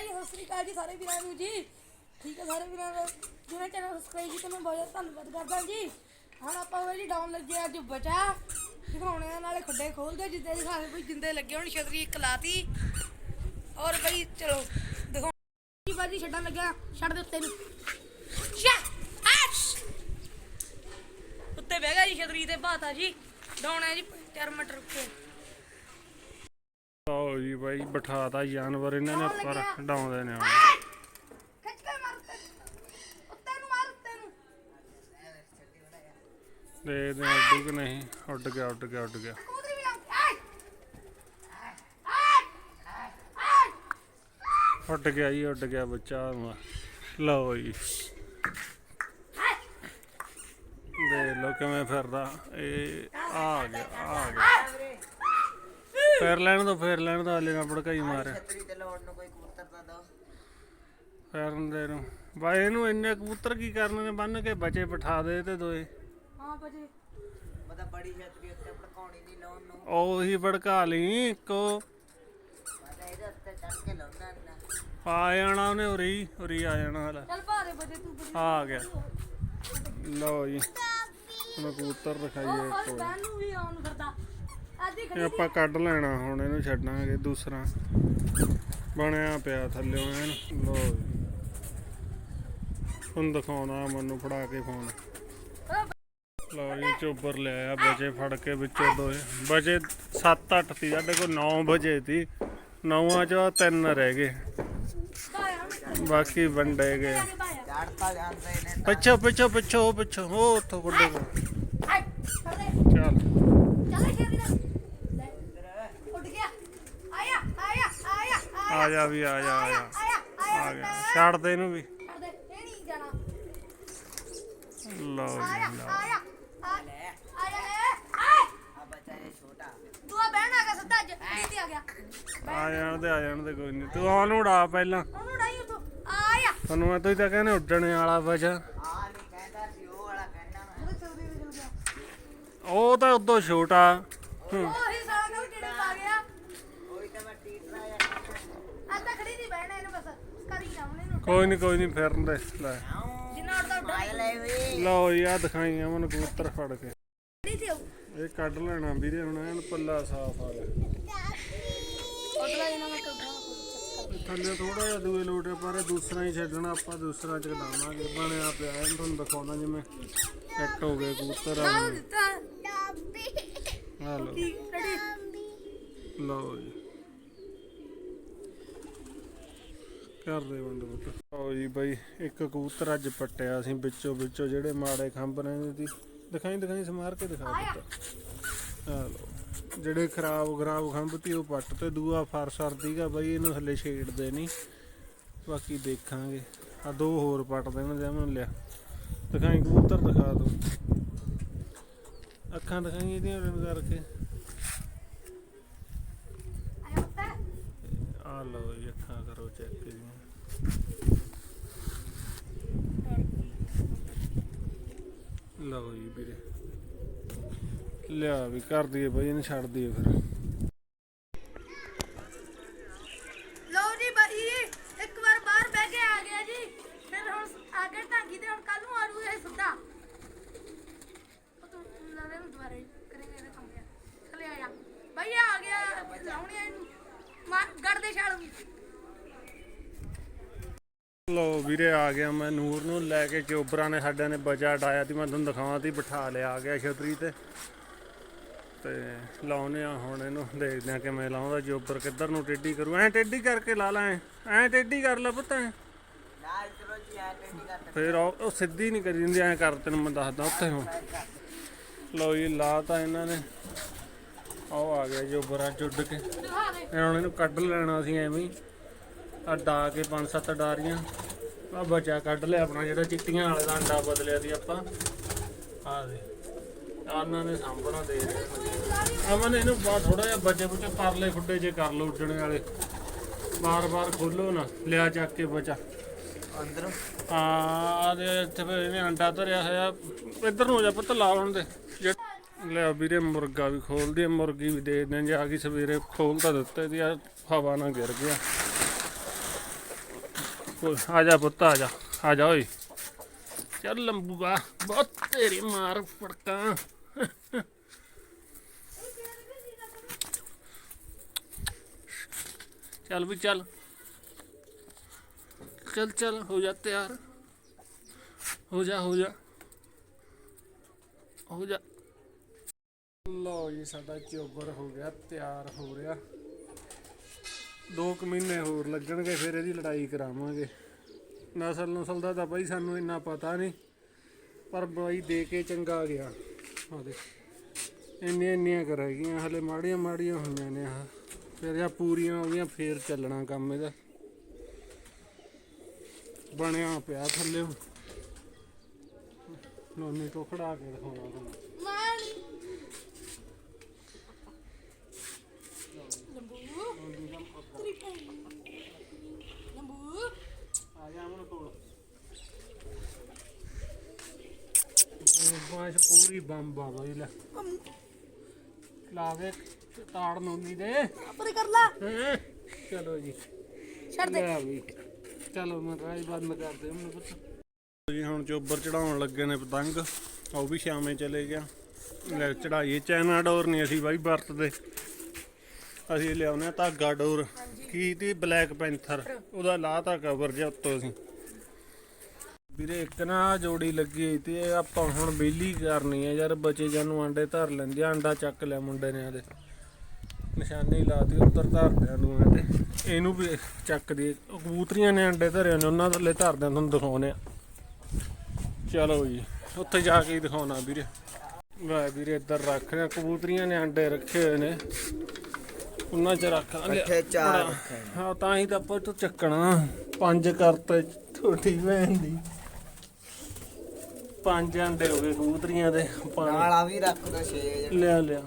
ਬਾਈ ਸਤਿ ਸ੍ਰੀ ਅਕਾਲ ਜੀ ਸਾਰੇ ਵੀਰਾਂ ਨੂੰ ਜੀ। ਠੀਕ ਹੈ ਸਾਰੇ ਵੀਰਾਂ ਦਾ ਜਿਹਨੇ ਚੈਨਲ ਸਬਸਕ੍ਰਾਈਬ ਕੀਤਾ, ਮੈਂ ਬਹੁਤ ਜ਼ਿਆਦਾ ਧੰਨਵਾਦ ਕਰਦਾ ਜੀ। ਹੁਣ ਆਪਾਂ ਉਹ ਜੀ ਡਾਊਨ ਲੱਗੇ ਅੱਜ ਬਚਾ। ਦਿਖਾਉਣੇ ਆ, ਨਾਲੇ ਖੱਡੇ ਖੋਲਦੇ ਜਿੱਦੇ ਦਿਖਾਵੇ ਬਈ ਜਿੰਦੇ ਲੱਗੇ ਹੁਣ, ਛਤਰੀ ਇੱਕ ਲਾਤੀ। ਔਰ ਬਈ, ਚਲੋ ਦਿਖਾਉ ਜੀ ਬਾਜੀ, ਛੱਡਣ ਲੱਗਿਆ? ਛੱਡ ਦੇ ਉੱਤੇ ਨੂੰ। ਸ਼ਾ! ਉੱਤੇ ਬਹਿ ਗਿਆ ਜੀ ਛਤਰੀ ਤੇ ਬਾਤਾ ਜੀ। ਡਾਉਣਾ ਜੀ 4 ਮਿੰਟ ਰੁਕੇ ਆਓ ਜੀ ਬਾਈ ਬਿਠਾਤਾ ਜਾਨਵਰ ਇਹਨਾਂ ਨੇ ਉੱਪਰ ਡਾਉਂਦੇ ਨੇ ਦੇਖਦੇ ਹਾਂ ਉੱਡੂ ਕਿ ਨਹੀਂ ਉੱਡ ਗਿਆ ਉੱਡ ਗਿਆ ਉੱਡ ਗਿਆ। ਉੱਡ ਗਿਆ ਜੀ ਉੱਡ ਗਿਆ ਬੱਚਾ। ਲਓ ਜੀ। ਦੇਖ ਲਓ ਕਿਵੇਂ ਫਿਰਦਾ। ਇਹ ਆ ਗਿਆ ਆ ਗਿਆ। ਫੇਰ ਲੈਣ ਦੋ ਫੇਰ ਲੈਣ ਦੋ ਹਲੇ ਨਾ ਭੜਕਾਈ ਮਾਰ ਛਤਰੀ ਤੇ ਲਾਉਣ ਨੂੰ ਕੋਈ ਕਬੂਤਰ ਦਾ ਦੋ। ਫੇਰਨ ਦੇ ਨੂੰ। ਬਾਈ ਇਹਨੂੰ ਇੰਨੇ ਕਬੂਤਰ ਕੀ ਕਰਨੇ ਨੇ ਬੰਨ ਕੇ ਬਚੇ ਬਿਠਾ ਦੇ ਤੇ ਦੋਏ। ਹਾਂ ਬਜੇ ਮਤਲਬ ਬੜੀ ਛਤਰੀ ਉੱਤੇ ਭੜਕਾਉਣੀ ਨਹੀਂ ਲਾਉਣ ਨੂੰ। ਉਹੀ ਭੜਕਾ ਲਈ ਇੱਕੋ ਮਤਲਬ ਇਹਦੇ ਉੱਤੇ ਚੜ ਕੇ ਲਾਉਣਾ ਨਾ ਆ ਜਾਣਾ ਉਹਨੇ ਉਰੀ ਉਰੀ ਆ ਜਾਣਾ ਹਲਾ। ਚੱਲ ਭਾਰੇ ਬਜੇ ਤੂੰ ਬਜੇ ਆ ਗਿਆ। ਲਓ ਜੀ ਹੁਣ ਕਬੂਤਰ ਦਿਖਾਈਏ ਉਹ ਇੱਕ ਵਾਰ। ਬੈਨ ਨੂੰ ਵੀ ਆਉਣ ਹੀ ਇਹ ਆਪਾਂ ਕੱਢ ਲੈਣਾ, ਹੁਣ ਇਹਨੂੰ ਛੱਡਾਂਗੇ ਦੂਸਰਾ। ਬਣਿਆ ਪਿਆ ਥੱਲੇ ਐਨ ਲਓ ਹੁਣ ਦਿਖਾਉਣਾ, ਮੈਨੂੰ ਫੜਾ ਕੇ ਫੋਨ। ਲਓ ਜੀ ਚੋਬਰ ਲਿਆਇਆ ਬਜੇ ਫੜ ਕੇ ਵਿੱਚੋਂ ਦੋਏ। ਬਜੇ 7-8 ਸੀ, ਸਾਡੇ ਕੋਲ 9 ਵਜੇ ਸੀ। ਨੌਵਾਂ ਚੋਂ ਤਿੰਨ ਰਹਿ ਗਏ। ਬਾਕੀ ਵੰਡੇ ਗਏ। ਕੇ ਬਾਇਆ ਚੜਤਾ ਜਾਂਦਾ ਉਹ ਉੱਥੋਂ ਕੱਢੇ। ਆਏ ਚੱਲ ਛੇਤੀ ਨਾਲ ਲੈ ਉੱਡ ਗਿਆ ਆਇਆ ਆਇਆ ਆਇਆ ਆਇਆ ਆ ਜਾ ਵੀ, ਆ ਜਾ ਆ ਜਾ। ਆ ਗਿਆ। ਛੱਡ ਦੇ ਇਹਨੂੰ ਵੀ। ਲਓ ਜੀ, ਲਓ। ਆ ਜਾਣ ਦੇ, ਆ ਜਾਣ ਦੇ, ਕੋਈ ਨਹੀਂ ਤੂੰ ਉਹਨੂੰ ਉਡਾ ਪਹਿਲਾਂ। ਤੁਹਾਨੂੰ ਮੈਂ ਤੁਸੀਂ ਤਾਂ ਕਹਿੰਦੇ, ਉੱਡਣੇ ਵਾਲਾ ਬਚਾ ਉਹ ਉਹ ਤਾਂ ਉਦੋਂ ਛੋਟਾ ਹੂੰ। ਉਹ ਹੀ ਸਾਲਾ ਕਾ ਟੇੜੇ ਪਾ ਗਿਆ ਉਹੀ ਤਾਂ ਮੈਂ ਟੀਟਰਾ ਜਾਂ ਅੱਜ ਤਾਂ ਖੜੀ ਨਹੀਂ ਬਹਿਣਾ ਇਹਨੂੰ ਬਸ ਕਰੀ ਜਾਉਣੇ ਨੂੰ ਕੋਈ ਨਹੀਂ ਕੋਈ ਨਹੀਂ ਫਿਰਨ ਦੇ। ਲੈ। ਜਿੰਨਾ ਉੜਦਾ ਲਓ ਜੀ ਆ ਦਿਖਾਈਆਂ ਮਨ ਕਬੂਤਰ ਫੜ ਕੇ। ਇਹ ਕੱਢ ਲੈਣਾ ਵੀਰੇ ਹੁਣ ਐਨ ਪੱਲਾ ਸਾਫ਼ ਆ ਗਿਆ। ਥੱਲੇ ਥੋੜਾ ਜਿਹਾ ਦੂਏ ਲੋਟੇ ਪਰ ਦੂਸਰਾ ਹੀ ਛੱਡਣਾ ਆਪਾਂ ਦੂਸਰਾ ਚਕਦਾਵਾਂਗੇ ਬਣਿਆ ਪਿਆ ਇਹਨੂੰ ਤੁਹਾਨੂੰ ਦਿਖਾਉਣਾ ਜਿਵੇਂ ਸੈੱਟ ਹੋ ਗਏ ਕਬੂਤਰ ਆ ਲਓ ਲਓ ਜੀ। ਕਰਦੇ ਬੰਦ ਪੁੱਤ। ਲਓ ਜੀ ਬਾਈ ਇੱਕ ਕਬੂਤਰ ਅੱਜ ਪੱਟਿਆ ਅਸੀਂ ਵਿੱਚੋਂ ਵਿੱਚੋਂ ਜਿਹੜੇ ਮਾੜੇ ਖੰਭ ਨੇ ਸੀ ਦਿਖਾਈ ਦਿਖਾਈ ਸਮਾਰ ਕੇ ਦਿਖਾ ਦਿੱਤਾ ਆ ਲਓ ਜਿਹੜੇ ਖਰਾਬ ਖਰਾਬ ਖੰਭ ਤੀ ਉਹ ਪੱਟ ਤੇ ਦੂਆ ਫਰਸਰ ਦੀਗਾ ਬਾਈ ਇਹਨੂੰ ਥੱਲੇ ਛੇੜਦੇ ਨਹੀਂ। ਬਾਕੀ ਦੇਖਾਂਗੇ। ਆ ਦੋ ਹੋਰ ਪੱਟ ਦੇਣ ਦੇ ਮੈਨੂੰ ਲਿਆ। ਦਿਖਾਈ ਕਬੂਤਰ ਦਿਖਾ ਦੋ। ਅੱਖਾਂ ਦਿਖਾਈ ਇਹਦੀਆਂ ਰਣ ਕਰਕੇ। ਆ ਲਓ ਜੀ ਅੱਖਾਂ ਕਰੋ ਚੈੱਕ ਜੀ। ਲਓ ਜੀ ਵੀਰੇ। ਲਿਆ ਵੀ ਕਰ ਦਈਏ ਬਈ ਇਹਨੂੰ ਛੱਡ ਦਈਏ ਫਿਰ ਲਓ ਜੀ ਬਾਈ ਇੱਕ ਵਾਰ ਬਾਹਰ ਬਹਿ ਕੇ ਆ ਗਿਆ ਜੀ ਫਿਰ ਹੁਣ ਆਗੇ ਢਾਂਗੀ ਤੇ ਹੁਣ ਕੱਲ ਨੂੰ ਆ ਜੂਗਾ ਇਹ ਸਿੱਧਾ ਉਹ ਤੂੰ ਲਾਲੇ ਨੂੰ ਦੁਬਾਰੇ ਕਰੇਂਗੇ ਇਹਦਾ ਕੰਮ ਆ ਥੱਲੇ ਆ ਜਾ ਬਾਈ ਆ ਗਿਆ ਲਾਉਣੀ ਆ ਇਹਨੂੰ ਮਾਰ ਗੜ ਦੇ ਛਾਲ ਨੂੰ ਲੋ ਵੀਰੇ ਆ ਗਿਆ ਮੈਂ ਨੂਰ ਨੂੰ, ਲੈ ਕੇ ਚੋਬਰਾਂ ਨੇ ਸਾਡਿਆਂ ਨੇ ਬਚਾ ਡਾਇਆ ਤੀ, ਮੈਂ ਤੁਹਾਨੂੰ ਦਿਖਾਵਾਂ ਤੀ, ਬਿਠਾ ਲਿਆ ਆ ਗਿਆ ਛਤਰੀ ਤੇ। ਤੇ ਲਾਉਨੇ ਆ ਹੁਣ ਇਹਨੂੰ, ਦੇਖਦੇ ਆ ਕਿਵੇਂ ਲਾਉਂਦਾ ਜੋਬਰ ਕਿੱਧਰ ਨੂੰ ਟੇਢੀ ਕਰੂ, ਐ ਟੇਢੀ ਕਰਕੇ ਲਾ ਲਾ ਐ ਐ ਟੇਢੀ ਕਰ ਲੈ ਪੁੱਤ, ਐਂ। ਫੇਰ ਉਹ ਉਹ ਸਿੱਧੀ ਨਹੀਂ ਕਰੀ ਦਿੰਦੀ ਐ ਕਰ ਤੈਨੂੰ ਮੈਂ ਦੱਸਦਾ ਉੱਥੇ ਹੁਣ। ਲਓ ਜੀ ਲਾ ਤਾਂ ਇਹਨਾਂ ਨੇ। ਆਓ ਆ ਗਿਆ ਜੋਬਰਾ ਚੁੱਡ ਕੇ। ਦਿਖਾ ਇਹਨਾਂ ਨੇ ਇਹਨੂੰ ਕੱਢ ਲੈਣਾ ਸੀ ਐਵੇਂ ਹੀ। ਆ ਡਾ ਕੇ ਪੰਜ ਸੱਤ ਡਾਰੀਆਂ। ਆ ਬਚਾ ਕੱਢ ਲਿਆ ਆਪਣਾ ਜਿਹੜਾ ਚਿੱਟੀਆਂ ਵਾਲੇ ਦਾ ਅੰਡਾ ਬਦਲਿਆ ਸੀ ਆਪਾਂ। ਆ ਦੇ। ਆਨਾਂ ਨੇ ਸਾਂਭਣਾ ਦੇ ਰਹੇ ਅਮਨ ਇਹਨੂੰ ਬਾ ਥੋੜਾ ਜਿਹਾ ਬਚੇ ਬੁਚੇ ਪਰਲੇ ਖੁੱਡੇ ਜੇ ਕਰ ਲਓ ਉੱਡਣੇ ਵਾਲੇ। ਬਾਰ-ਬਾਰ ਖੋਲੋ ਨਾ ਲਿਆ ਚੱਕ ਕੇ ਬਚਾ। ਅੰਦਰੋਂ। ਆ ਦੇ ਇੱਥੇ ਫਿਰ ਇਹਨੇ ਅੰਡਾ ਧਰਿਆ ਹੋਇਆ। ਇੱਧਰ ਨੂੰ ਹੋ ਜਾ ਪੁੱਤ ਲਾ ਹੁਣ ਦੇ ਲੈ ਵੀਰੇ ਮੁਰਗਾ ਵੀ ਖੋਲਦੀ ਮੁਰਗੀ ਵੀ ਦੇ ਦਿੰਦੇ ਜਾ ਕੇ ਸਵੇਰੇ ਖੋਲ ਤਾਂ ਦਿੱਤੇ ਦੀ ਆ ਹਵਾ ਨਾਲ ਗਿਰ ਗਿਆ। ਕੋਈ ਆ ਜਾ ਪੁੱਤ, ਆ ਜਾ ਆ ਜਾ ਓਏ। ਚੱਲ ਲੰਬੂਆ ਬਹੁਤ ਤੇਰੀ ਮਾਰ ਫੜਕਾਂ। ਚੱਲ ਵੀ ਚੱਲ। ਚੱਲ ਚੱਲ, ਹੋ ਜਾ ਤਿਆਰ। ਹੋ ਜਾ ਹੋ ਜਾ। ਹੋ ਜਾ। ਲਓ ਜੀ, ਸਾਡਾ ਚੋਬਰ ਹੋ ਗਿਆ, ਤਿਆਰ ਹੋ ਰਿਹਾ। ਦੋ ਕੁ ਮਹੀਨੇ ਹੋਰ ਲੱਗਣਗੇ, ਫਿਰ ਇਹਦੀ ਲੜਾਈ ਕਰਾਵਾਂਗੇ। ਨਸਲ ਨਸਲ ਦਾ ਤਾਂ ਬਈ ਸਾਨੂੰ ਇੰਨਾ ਪਤਾ ਨਹੀਂ, ਪਰ ਬਾਈ ਦੇ ਕੇ ਚੰਗਾ ਗਿਆ। ਆ ਦੇ ਇੰਨੀਆਂ ਇੰਨੀਆਂ ਕਰ ਹੈਗੀਆਂ ਹਲੇ ਮਾੜੀਆਂ ਮਾੜੀਆਂ ਹੋਈਆਂ ਨੇ ਆ ਫਿਰ ਜਾਂ ਪੂਰੀਆਂ ਹੋ ਗਈਆਂ, ਫੇਰ ਚੱਲਣਾ ਕੰਮ ਇਹਦਾ। ਬਣਿਆ ਪਿਆ ਥੱਲੇ ਨੋਨੀ ਤੋਂ ਖੜਾ ਕੇ ਦਿਖਾਉਣਾ ਤੁਹਾਨੂੰ ਮੈਂ ਲੰਬੂ ਤੇਰੀ ਭੈਣ ਲੰਬੂ ਆ ਜਾ ਮਨ ਕੋਲ ਬਾਸ਼ ਪੂਰੀ ਬੰਬ ਆ ਬਈ ਲੈ। ਲਾ ਦੇ ਤਾੜ ਨੋਨੀ ਦੇ। ਪਰੇ ਕਰ ਲਾ। ਹੈਂ? ਚਲੋ ਜੀ। ਛੱਡ ਦੇ। ਲੈ ਵੀ। ਚਲੋ ਮੈਂ ਰਾਜ ਬੰਦ ਕਰ ਦੇ ਮੈਨੂੰ ਪੁੱਤ। ਜੀ ਹੁਣ ਚੋਬਰ ਚੜਾਉਣ ਲੱਗੇ ਨੇ ਪਤੰਗ ਉਹ ਵੀ ਸ਼ਾਮੇ ਚਲੇ ਗਿਆ। ਲੈ ਚੜਾਈਏ। ਚਾਈਨਾ ਡੋਰ ਨਹੀਂ ਅਸੀਂ ਬਾਈ ਵਰਤਦੇ। ਅਸੀਂ ਲਿਆਉਨੇ ਆ ਧਾਗਾ ਡੋਰ। ਕੀ ਤੀ? Black Panther. ਉਹਦਾ ਲਾਤਾ ਕਵਰ ਜਿਹਾ ਉੱਤੋਂ ਅਸੀਂ। ਵੀਰੇ ਇੱਕ ਨਾ ਜੋੜੀ ਲੱਗੀ ਤੇ ਆਪਾਂ ਹੁਣ ਬੇਲੀ ਕਰਨੀ ਹੈ ਯਾਰ ਬੱਚੇ ਜਾਨੂੰ ਆਂਡੇ ਧਰ ਲੈਂਦੇ ਆ ਅੰਡਾ ਚੱਕ ਲਿਆ ਮੁੰਡੇ ਨੇ ਆਦੇ। ਨਿਸ਼ਾਨੀ ਲਾਤੀ ਉੱਧਰ ਧਰਦਿਆਂ ਨੂੰ ਤੇ ਇਹਨੂੰ ਵੀ ਚੱਕ ਦੀ ਕਬੂਤਰੀਆਂ ਨੇ ਅੰਡੇ ਧਰੇ ਨੇ ਉਹਨਾਂ ਥੱਲੇ ਧਰਦਿਆਂ ਤੁਹਾਨੂੰ ਦਿਖਾਉਨੇ ਆ। ਚਲੋ ਜੀ ਉੱਥੇ ਜਾ ਕੇ ਦਿਖਾਉਣਾ ਵੀਰੇ। ਵਾਹ ਵੀਰੇ ਇੱਧਰ ਰੱਖ ਰਿਹਾ ਕਬੂਤਰੀਆਂ ਨੇ ਅੰਡੇ ਰੱਖੇ ਹੋਏ ਨੇ। ਉਹਨਾਂ ਚ ਰੱਖ ਇਕੱਠੇ ਚਾਰ। ਹਾਂ ਤਾਂ ਹੀ ਤਾਂ ਆਪਾਂ ਤੋਂ ਚੱਕਣਾ। ਪੰਜ ਕਰਤੇ ਛੋਟੀ ਭੈਣ ਦੀ। ਪੰਜ ਅੰਡੇ ਹੋ ਗਏ ਕਬੂਤਰੀਆਂ ਦੇ ਪਾਣੀ ਨਾਲ ਆ ਵੀ ਰੱਖ ਦੋ ਛੇ ਲਿਆ ਲਿਆ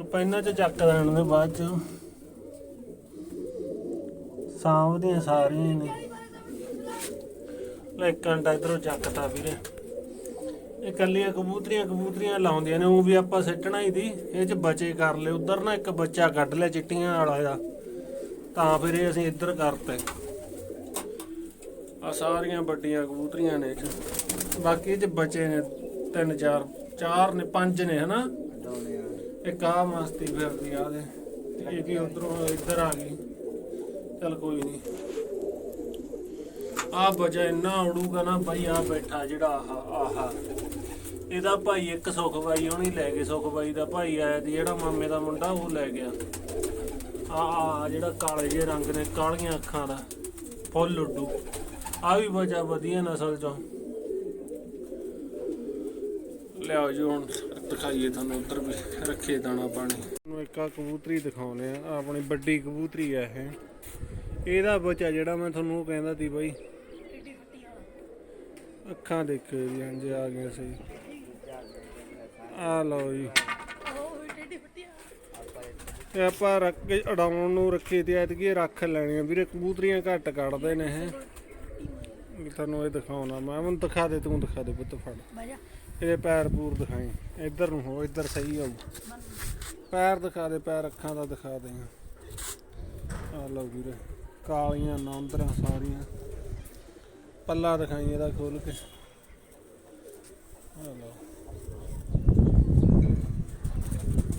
ਆਪਾਂ ਇਹਨਾਂ ਚ ਚੱਕ ਦੇਣ ਦੇ ਬਾਅਦ ਚ। ਸਾਂਭਦੀਆਂ ਸਾਰੀਆਂ ਨੇ। ਲੈ ਇੱਕ ਅੰਡਾ ਇਧਰੋਂ ਚੱਕਤਾ ਵੀਰੇ। ਇਹ ਕੱਲੀਆਂ ਕਬੂਤਰੀਆਂ ਕਬੂਤਰੀਆਂ ਲਾਉਂਦੀਆਂ ਨੇ ਉਹ ਵੀ ਆਪਾਂ ਸਿੱਟਣਾ ਹੀ ਦੀ। ਇਹ ਚ ਬਚੇ ਕਰ ਲਏ। ਉਧਰ ਨਾ ਇੱਕ ਬੱਚਾ ਕੱਢ ਲਿਆ ਚਿੱਟੀਆਂ ਵਾਲਾ ਦਾ ਤਾਂ ਫਿਰ ਇਹ ਅਸੀਂ ਇੱਧਰ ਕਰਤੇ। ਆ ਸਾਰੀਆਂ ਵੱਡੀਆਂ ਕਬੂਤਰੀਆਂ ਨੇ ਇਹ ਚ। ਬਾਕੀ ਇਹ ਬਚੇ ਨੇ ਤਿੰਨ ਚਾਰ ਚਾਰ ਨੇ, ਪੰਜ ਨੇ, ਹਨਾ? ਇੱਕ ਆ ਮਸਤੀ ਫਿਰਦੀ ਆ ਦੇ। ਇਹ ਵੀ ਉਧਰੋਂ ਇੱਧਰ ਆ ਗਈ। ਚਲ ਕੋਈ ਨਹੀਂ ਆ ਬਜਾ ਇੰਨਾ ਉੜੂਗਾ ਨਾ ਬਾਈ ਆ ਬੈਠਾ ਜਿਹੜਾ ਆਹ ਆਹ। ਇਹਦਾ ਭਾਈ ਇੱਕ ਸੁਖ ਬਾਈ ਉਹਨੀ ਲੈ ਗਏ ਸੁਖ ਬਾਈ ਦਾ ਭਾਈ ਆਇਆ ਤੇ ਜਿਹੜਾ ਮਾਮੇ ਦਾ ਮੁੰਡਾ ਉਹ ਲੈ ਗਿਆ। ਆ ਆ ਜਿਹੜਾ ਕਾਲੇ ਜਿਹੇ ਰੰਗ ਨੇ, ਕਾਲੀਆਂ ਅੱਖਾਂ ਦਾ। ਫੁੱਲ ਲੁੱਡੂ ਆ ਵੀ ਬਜਾ ਵਧੀਆ ਨਸਲ ਚੋਂ। ਲਿਆਓ ਜੀ ਹੁਣ ਦਿਖਾਈਏ ਤੁਹਾਨੂੰ ਉੱਧਰ ਵੀ ਰੱਖੇ ਦਾਣਾ ਪਾਣੀ। ਤੁਹਾਨੂੰ ਇੱਕ ਆ ਕਬੂਤਰੀ ਦਿਖਾਉਨੇ ਆ ਆਪਣੀ ਵੱਡੀ ਕਬੂਤਰੀ ਆ ਇਹ। ਇਹਦਾ ਬੱਚਾ ਜਿਹੜਾ ਮੈਂ ਤੁਹਾਨੂੰ ਉਹ ਕਹਿੰਦਾ ਸੀ ਬਾਈ। ਅੱਖਾਂ ਦੇਖੋ ਜੇ ਆ ਗਈਆਂ ਸਹੀ ਆ ਲਓ ਜੀ। ਤੇ ਆਪਾਂ ਰੱਖ ਕੇ ਉਡਾਉਣ ਨੂੰ ਰੱਖੇ ਤੇ ਐਤਕੀ ਰੱਖ ਲੈਣੀਆਂ। ਵੀਰੇ ਕਬੂਤਰੀਆਂ ਘੱਟ ਕੱਢਦੇ ਨੇ ਇਹ। ਤੁਹਾਨੂੰ ਇਹ ਦਿਖਾਉਣਾ ਮੈਂ ਮੈਨੂੰ ਦਿਖਾ ਦੇ ਤੂੰ ਦਿਖਾ ਦੇ ਪੁੱਤ ਫੜ। ਇਹਦੇ ਪੈਰ ਪੂਰ ਦਿਖਾਈ। ਇੱਧਰ ਨੂੰ ਹੋ, ਇੱਧਰ ਸਹੀ ਹੋਊ ਪੈਰ ਦਿਖਾ ਦੇ, ਪੈਰ ਅੱਖਾਂ ਦਾ ਦਿਖਾ ਦੇ। ਆ ਲਓ ਵੀਰੇ, ਕਾਲੀਆਂ ਨੌਂਦਰਾਂ ਸਾਰੀਆਂ। ਪੱਲਾ ਦਿਖਾਈ ਇਹਦਾ ਖੋਲ ਕੇ। ਆ ਲਓ।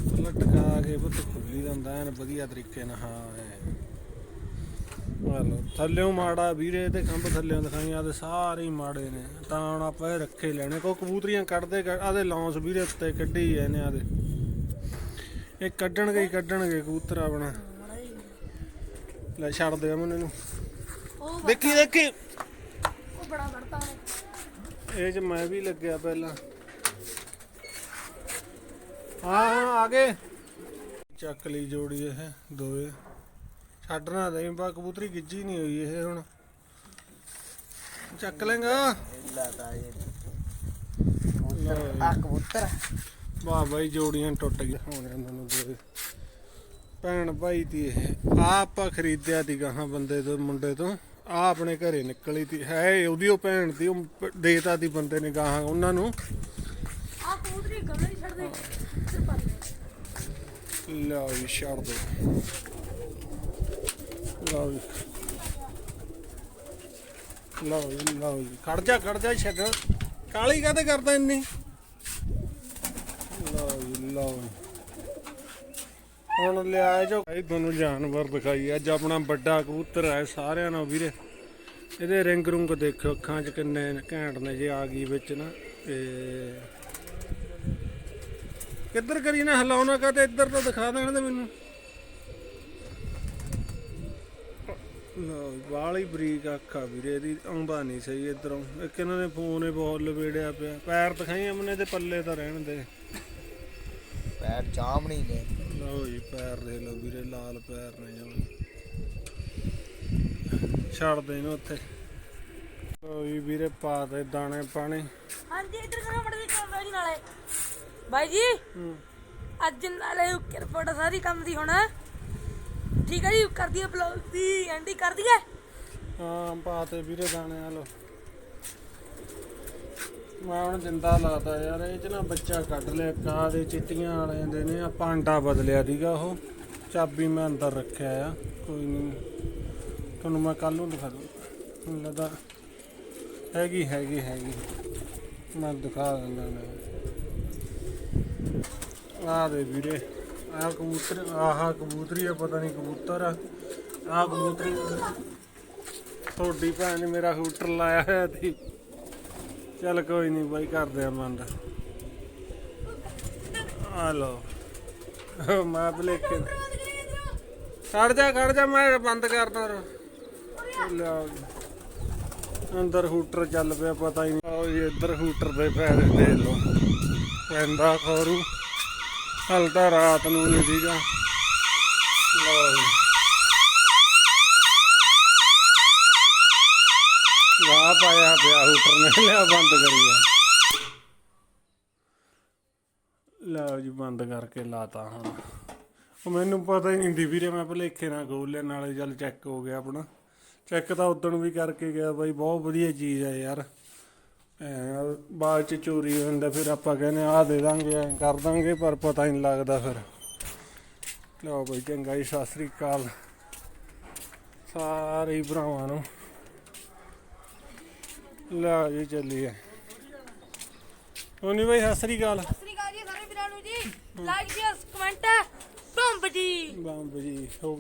ਪੱਲਾ ਕੇ ਪੁੱਤ ਖੁੱਲੀ ਜਾਂਦਾ, ਐਨ ਵਧੀਆ ਤਰੀਕੇ ਨਾਲ, ਹਾਂ ਲਓ ਥੱਲਿਓਂ ਮਾੜਾ ਵੀਰੇ ਤੇ ਖੰਭ ਥੱਲਿਓਂ ਦਿਖਾਈਆਂ ਤੇ ਸਾਰੇ ਹੀ ਮਾੜੇ ਨੇ। ਤਾਂ ਹੁਣ ਆਪਾਂ ਇਹ ਰੱਖੇ ਲੈਣੇ। ਕੋ ਕਬੂਤਰੀਆਂ ਕੱਢਦੇ ਆਦੇ ਲੌਂਸ ਵੀਰੇ ਉੱਤੇ ਕੱਢੀ ਜਾਂਦੇ ਆਦੇ ਇਹ ਕੱਢਣਗੇ ਹੀ ਕੱਢਣਗੇ ਕਬੂਤਰ ਆਪਣਾ। ਲੈ ਛੱਡ ਦੇ ਅਮਨ ਇਹਨੂੰ। ਦੇਖੀ ਦੇਖੀ। ਉਹ ਬੜਾ ਵੜਤਾ ਇਹ ਚ ਮੈਂ ਵੀ ਲੱਗਿਆ ਪਹਿਲਾਂ। ਹਾਂ ਆ ਗਏ। ਚੱਕ ਲਈ ਜੋੜੀ ਇਹ ਦੋਏ ਛੱਡਣਾ ਦੇ ਬਾ ਕਬੂਤਰੀ ਗਿੱਜੀ ਨਹੀਂ ਹੋਈ ਇਹ ਹੁਣ। ਚੱਕ ਲੇਗਾ। ਲਾਤਾ ਇਹ ਲਓ ਆ ਕਬੂਤਰ। ਵਾਹ ਬਾਈ ਜੋੜੀਆਂ ਟੁੱਟ ਗਈਆਂ। ਹੁਣ ਇਹਨਾਂ ਨੂੰ ਦੋਏ ਭੈਣ ਭਾਈ ਦੀ ਇਹ ਆ ਆਪਾਂ ਖਰੀਦਿਆ ਦੀ ਗਾਹਾਂ ਬੰਦੇ ਤੋਂ ਮੁੰਡੇ ਤੋਂ। ਆ ਆਪਣੇ ਘਰੇ ਨਿਕਲੀ ਤੀ। ਹੈ ਉਹਦੀ ਉਹ ਭੈਣ ਦੀ ਉਹ ਦੇਤਾ ਦੀ ਬੰਦੇ ਨੇ ਗਾਹਾਂ ਉਹਨਾਂ ਨੂੰ। ਆ ਕਬੂਤਰੀ ਗਮਲੇ ਨਹੀਂ ਪਾ ਦੇ ਲਓ ਜੀ ਛੱਡ ਦੋ। ਲਓ ਜੀ। ਲਓ ਜੀ ਲਓ ਜੀ। ਖੜ ਜਾ ਖੜ ਜਾ ਛੱਡ। ਕਾਲੀ ਕਾਤੇ ਕਰਦਾ ਇੰਨੀ? ਲਓ ਜੀ ਲਓ ਜੀ। ਹੁਣ ਲਿਆਏ ਜੋ ਭਾਈ, ਤੁਹਾਨੂੰ ਜਾਨਵਰ ਦਿਖਾਈ ਅੱਜ ਆਪਣਾ ਵੱਡਾ ਕਬੂਤਰ ਹੈ ਸਾਰਿਆਂ ਨੂੰ ਵੀਰੇ। ਇਹਦੇ ਰਿੰਗ ਰੁੰਗ ਦੇਖਿਓ, ਅੱਖਾਂ 'ਚ ਕਿੰਨੇ ਘੈਂਟ ਨੇ ਜੇ ਆ ਗਈ ਵਿੱਚ ਨਾ, ਤੇ ਕਿੱਧਰ ਕਰੀ ਨਾ, ਹਲਾਉਣਾ ਕਾ ਤੇ ਇੱਧਰ ਤੋਂ ਦਿਖਾ ਦੇਣ ਦੇ ਮੈਨੂੰ। ਵਾਲੀ ਬਰੀਕ ਅੱਖਾਂ ਵੀਰੇ ਇਹਦੀ ਆਉਂਦਾ ਨਹੀਂ ਸਹੀ ਇਧਰੋਂ। ਇੱਕ ਇਹਨਾਂ ਨੇ ਫੋਨ ਹੀ ਬਹੁਤ ਲਵੇੜਿਆ ਪਿਆ। ਪੈਰ ਦਿਖਾਈ ਅਮਨੇ ਦੇ ਪੱਲੇ ਤਾਂ ਰਹਿਣ ਦੇ। ਪੈਰ ਜਾਮਣੀ ਨੇ। ਲਓ ਜੀ ਪੈਰ ਦੇਖ ਲਓ ਵੀਰੇ ਲਾਲ ਪੈਰ ਨੇ ਜਮਾਂ ਛੱਡ ਦੇ ਇਹਨੂੰ ਉੱਥੇ। ਲਓ ਜੀ ਵੀਰੇ ਪਾ ਦੇ ਦਾਣੇ ਪਾਣੇ। ਹਾਂਜੀ ਇੱਧਰ ਕਰੋ ਮੜੇ ਦੀ ਕੈਮਰਾ ਜੀ ਨਾਲੇ। ਬਾਈ ਜੀ ਹੂੰ। ਅੱਜ ਨਾਲੇ ਰਿਪੋਰਟ ਸਾਰੀ ਕੰਮ ਦੀ ਹੁਣ। ਠੀਕ ਹੈ ਜੀ ਕਰ ਦਈਏ ਬਲੌਗ ਦੀ ਐਂਡੀ ਕਰ ਦਈਏ ਹਾਂ, ਪਾ ਵੀਰੇ ਦਾਣੇ ਆ ਲੋ ਮੈਂ ਹੁਣ ਜਿੰਦਾ ਲਾਤਾ ਯਾਰ, ਇਹ ਚ ਨਾ ਬੱਚਾ ਕੱਢ ਲਿਆ ਕਾ ਦੇ ਚਿੱਟੀਆਂ ਵਾਲੇ ਦੇ ਨੇ, ਆ ਪਾਂਡਾ ਬਦਲਿਆ ਦੀਗਾ ਉਹ। ਚਾਬੀ ਮੈਂ ਅੰਦਰ ਰੱਖਿਆ ਆ, ਕੋਈ ਨਹੀਂ ਤੁਹਾਨੂੰ ਮੈਂ ਕੱਲ ਨੂੰ ਦਿਖਾ ਦੂੰ ਮੈਨੂੰ ਹੈਗੀ ਹੈਗੀ ਹੈਗੀ। ਮੈਂ ਦਿਖਾ ਦਿੰਦਾ ਨਾ ਆ ਦੇ ਵੀਰੇ। ਆ ਕਬੂਤਰ, ਆਹ ਕਬੂਤਰੀ ਆ, ਪਤਾ ਨਹੀਂ ਕਬੂਤਰ ਆ। ਆ ਕਬੂਤਰੀ ਤੁਹਾਡੀ ਭੈਣ ਨੇ ਮੇਰਾ ਹੂਟਰ ਲਾਇਆ ਹੋਇਆ ਸੀ। ਚੱਲ ਕੋਈ ਨਹੀਂ ਬਾਈ, ਕਰਦੇ ਆ ਬੰਦ ਆ ਲੋ ਮੈਂ ਬਲੇਕੇ ਖੜ ਜਾ ਖੜ ਜਾ, ਮੈਂ ਬੰਦ ਕਰਦਾ ਰ। ਅੰਦਰ ਹੂਟਰ ਚੱਲ ਪਿਆ, ਪਤਾ ਹੀ ਨਹੀਂ ਆਓ ਜੀ, ਇੱਧਰ ਹੂਟਰ ਦੇ ਪੈਸੇ ਦੇ ਲੋ ਪੈਂਦਾ ਖੋਰੂ। ਹਲ ਤਾਂ ਰਾਤ ਨੂੰ ਨਹੀਂ ਸੀਗਾ। ਲਓ ਜੀ। ਵਾ ਪਾਇਆ ਪਿਆ, ਹੂਟਰ ਨੇ ਲਿਆ, ਬੰਦ ਕਰੀਆ ਲਓ ਜੀ, ਬੰਦ ਕਰਕੇ ਲਾਤਾ ਹੁਣ। ਉਹ ਮੈਨੂੰ ਪਤਾ ਹੀ ਨਹੀਂ ਦੀ ਵੀਰੇ, ਮੈਂ ਭਲੇਖੇ ਨਾਲ ਖੋਲਿਆ ਨਾਲੇ ਚੱਲ ਚੈੱਕ ਹੋ ਗਿਆ ਆਪਣਾ। ਚੈੱਕ ਤਾਂ ਉਦੋਂ ਵੀ ਕਰਕੇ ਗਿਆ ਬਾਈ, ਬਹੁਤ ਵਧੀਆ ਚੀਜ਼ ਹੈ ਯਾਰ। ਬਾਅਦ ਚ ਚੋਰੀ ਹੋ ਜਾਂਦਾ ਫਿਰ ਆਪਾਂ ਕਹਿੰਦੇ ਆ ਦੇ ਦਾਂਗੇ ਐਂ ਕਰ ਦਾਂਗੇ ਪਰ ਪਤਾ ਹੀ ਨਹੀਂ ਲੱਗਦਾ ਫਿਰ। ਲਓ ਬਾਈ ਚੰਗਾ ਜੀ ਸਤਿ ਸ੍ਰੀ ਅਕਾਲ। ਸਾਰੇ ਭਰਾਵਾਂ ਨੂੰ। ਲੈ ਜੀ ਚੱਲੀਏ। ਹੋਣੀ ਬਾਈ ਸਤਿ ਸ੍ਰੀ ਅਕਾਲ। ਸਤਿ ਸ੍ਰੀ ਅਕਾਲ ਜੀ ਸਾਰੇ ਵੀਰਾਂ ਨੂੰ ਜੀ। ਲਾਈਕ ਸ਼ੇਅਰ ਕਮੈਂਟ ਬੰਬ ਜੀ। ਬੰਬ ਜੀ ਹੋ